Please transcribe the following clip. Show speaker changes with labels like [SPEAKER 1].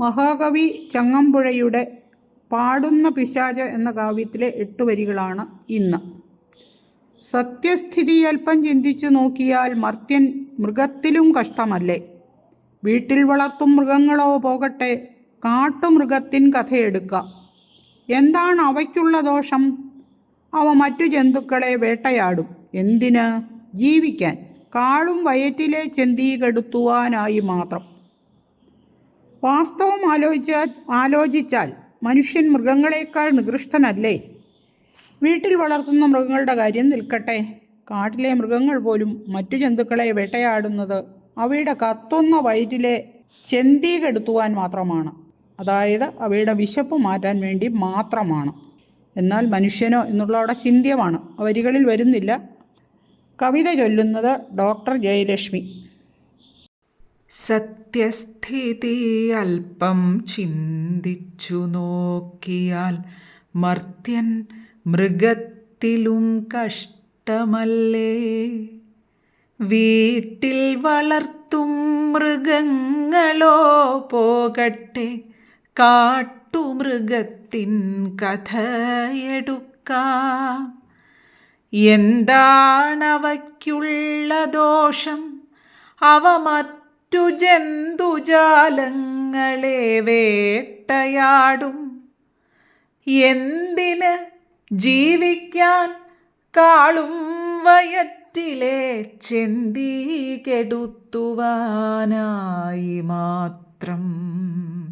[SPEAKER 1] മഹാകവി ചങ്ങമ്പുഴയുടെ പാടുന്ന പിശാച എന്ന കാവ്യത്തിലെ എട്ട് വരികളാണ് ഇന്ന്. സത്യസ്ഥിതി അല്പം ചിന്തിച്ചു നോക്കിയാൽ മർത്യൻ മൃഗത്തിലും കഷ്ടമല്ലേ? വീട്ടിൽ വളർത്തും മൃഗങ്ങളോ പോകട്ടെ കാട്ടുമൃഗത്തിൻ കഥയെടുക്ക. എന്താണ് അവയ്ക്കുള്ള ദോഷം? അവ മറ്റു ജന്തുക്കളെ വേട്ടയാടും. എന്തിന്? ജീവിക്കാൻ. കാളും വയറ്റിലെ ചെന്തി കെടുത്തുവാനായി മാത്രം. വാസ്തവം ആലോചിച്ചാൽ ആലോചിച്ചാൽ മനുഷ്യൻ മൃഗങ്ങളെക്കാൾ നികൃഷ്ടനല്ലേ? വീട്ടിൽ വളർത്തുന്ന മൃഗങ്ങളുടെ കാര്യം നിൽക്കട്ടെ. കാട്ടിലെ മൃഗങ്ങൾ പോലും മറ്റു ജന്തുക്കളെ വേട്ടയാടുന്നത് അവയുടെ കത്തുന്ന വയറ്റിലെ ചെന്തി കെടുത്തുവാൻ മാത്രമാണ്. അതായത് അവയുടെ വിശപ്പ് മാറ്റാൻ വേണ്ടി മാത്രമാണ്. എന്നാൽ മനുഷ്യനോ എന്നുള്ള അവിടെ ചിന്ത്യമാണ്. വരികളിൽ വരുന്നില്ല. കവിത ചൊല്ലുന്നത് ഡോക്ടർ ജയലക്ഷ്മി.
[SPEAKER 2] സത്യസ്ഥിതി അല്പം ചിന്തിച്ചു നോക്കിയാൽ മർത്യൻ മൃഗത്തിലും കഷ്ടമല്ലേ? വീട്ടിൽ വളർത്തും മൃഗങ്ങളോ പോകട്ടെ? കാട്ടുമൃഗത്തിൻ കഥയെടുക്കാം. എന്താണവയ്ക്കുള്ള ദോഷം? അവ മറ്റു ജന്തുജാലങ്ങളെ വേട്ടയാടും. എന്തിന് ജീവിക്കാൻ കാളും വയറ്റിലെ ചെന്തി കെടുത്തുവാനായി മാത്രം?